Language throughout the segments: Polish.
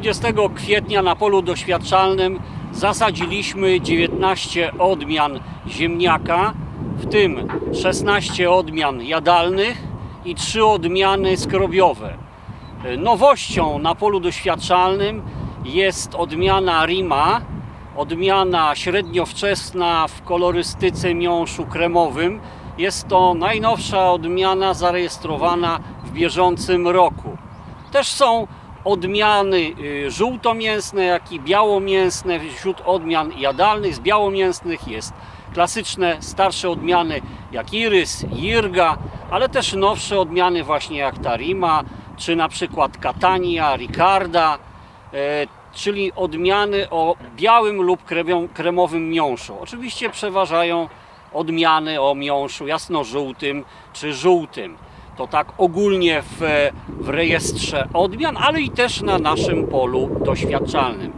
20 kwietnia na polu doświadczalnym zasadziliśmy 19 odmian ziemniaka, w tym 16 odmian jadalnych i 3 odmiany skrobiowe. Nowością na polu doświadczalnym jest odmiana Rima, odmiana średniowczesna w kolorystyce miąższu kremowym. Jest to najnowsza odmiana zarejestrowana w bieżącym roku. Też są odmiany y, żółtomięsne, jak i białomięsne. Wśród odmian jadalnych z białomięsnych jest klasyczne, starsze odmiany jak Irys, Jirga, ale też nowsze odmiany właśnie jak Tarima, czy na przykład Catania, Ricarda, e, czyli odmiany o białym lub kremowym miąższu. Oczywiście przeważają odmiany o miąższu jasnożółtym czy żółtym. To tak ogólnie w, w rejestrze odmian, ale i też na naszym polu doświadczalnym.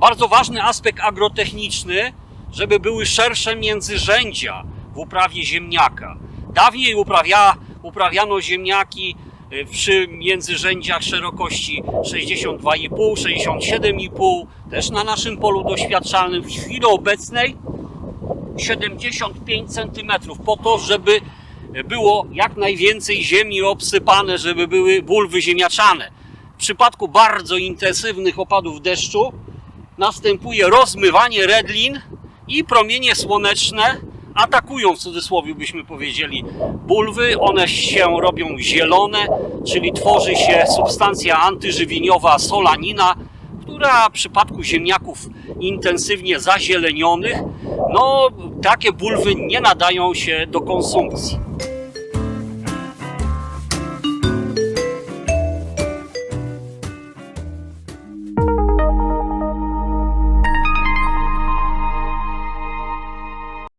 Bardzo ważny aspekt agrotechniczny, żeby były szersze międzyrzędzia w uprawie ziemniaka. Dawniej uprawia, uprawiano ziemniaki przy międzyrzędziach szerokości 62,5, 67,5, też na naszym polu doświadczalnym. W chwili obecnej 75 cm po to, żeby było jak najwięcej ziemi obsypane, żeby były bulwy ziemniaczane. W przypadku bardzo intensywnych opadów deszczu następuje rozmywanie redlin i promienie słoneczne atakują w cudzysłowie byśmy powiedzieli bulwy. One się robią zielone, czyli tworzy się substancja antyżywieniowa solanina, która w przypadku ziemniaków intensywnie zazielenionych, no takie bulwy nie nadają się do konsumpcji.